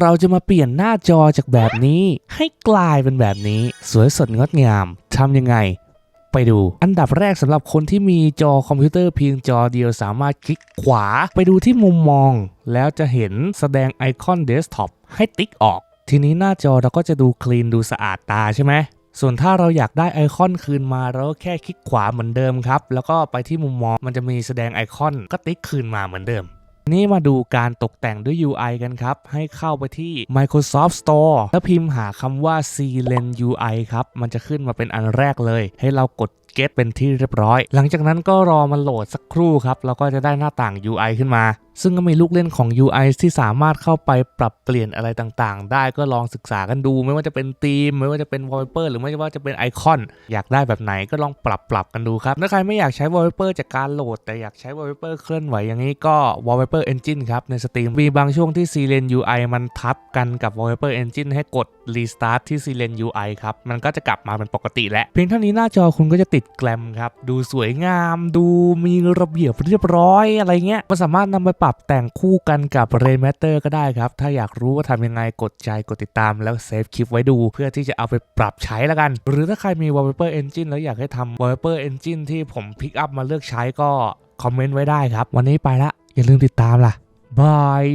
เราจะมาเปลี่ยนหน้าจอจากแบบนี้ ให้กลายเป็นแบบนี้ สวยสดงดงามทำยังไง ไปดู อันดับแรกสำหรับคนที่มีจอคอมพิวเตอร์เพียงจอเดียวสามารถคลิกขวาไปดูที่มุมมอง แล้วจะเห็นแสดงไอคอนเดสก์ท็อปให้ติ๊กออก ทีนี้หน้าจอเราก็จะดูคลีนดูสะอาดตาใช่ไหมส่วนถ้าเราอยากได้ไอคอนคืนมาเราก็แค่คลิกขวาเหมือนเดิมครับ แล้วก็ไปที่มุมมองมันจะมีแสดงไอคอนก็ติ๊กคืนมาเหมือนเดิม นี่มาดูการตกแต่งด้วย UI กันครับ ให้เข้าไปที่ Microsoft Store แล้วพิมพ์หาคำว่า c l e n UI ครับ มันจะขึ้นมาเป็นอันแรกเลย ให้เรากด get เป็นที่เรียบร้อย หลังจากนั้นก็รอมันโหลดสักครู่ครับ แล้วก็จะได้หน้าต่าง UI ขึ้นมา ซึ่งก็มีลูกเล่นของ UI ที่สามารถเข้าไปปรับเปลี่ยนอะไรต่างๆ ได้ก็ลองศึกษากันดู ไม่ว่าจะเป็นธีม ไม่ว่าจะเป็น wallpaper หรือไม่ว่าจะเป็นไอคอน อยากได้แบบไหนก็ลองปรับปรับกันดูครับ ถ้าใครไม่อยากใช้ wallpaper จากการโหลด แต่อยากใช้ wallpaper เคลื่อนไหวอย่างนี้ก็ wallpaper engine ครับในสตรีมมีบางช่วงที่ c l e n UI มันทับกันกับ wallpaper engine ให้กด restart ที่ c l e n UI ครับมันก็จะกลับมาเป็นปกติแล้วเพียงเท่านี้หน้าจอคุณก็จะติดแกลมครับ ดูสวยงาม ดูมีระเบียบเรียบร้อยอะไรเงี้ย มันสามารถนำไปปรับแต่งคู่กันกับ Raymaster ก็ได้ครับ ถ้าอยากรู้ว่าทำยังไงกดใจกดติดตามแล้วเซฟคลิปไว้ดู เพื่อที่จะเอาไปปรับใช้แล้วกัน หรือถ้าใครมี wallpaper engine แล้วอยากให้ทำ wallpaper engine ที่ผมพิกอัพมาเลือกใช้ก็คอมเมนต์ไว้ได้ครับ วันนี้ไปละอย่าลืมติดตามล่ะบาย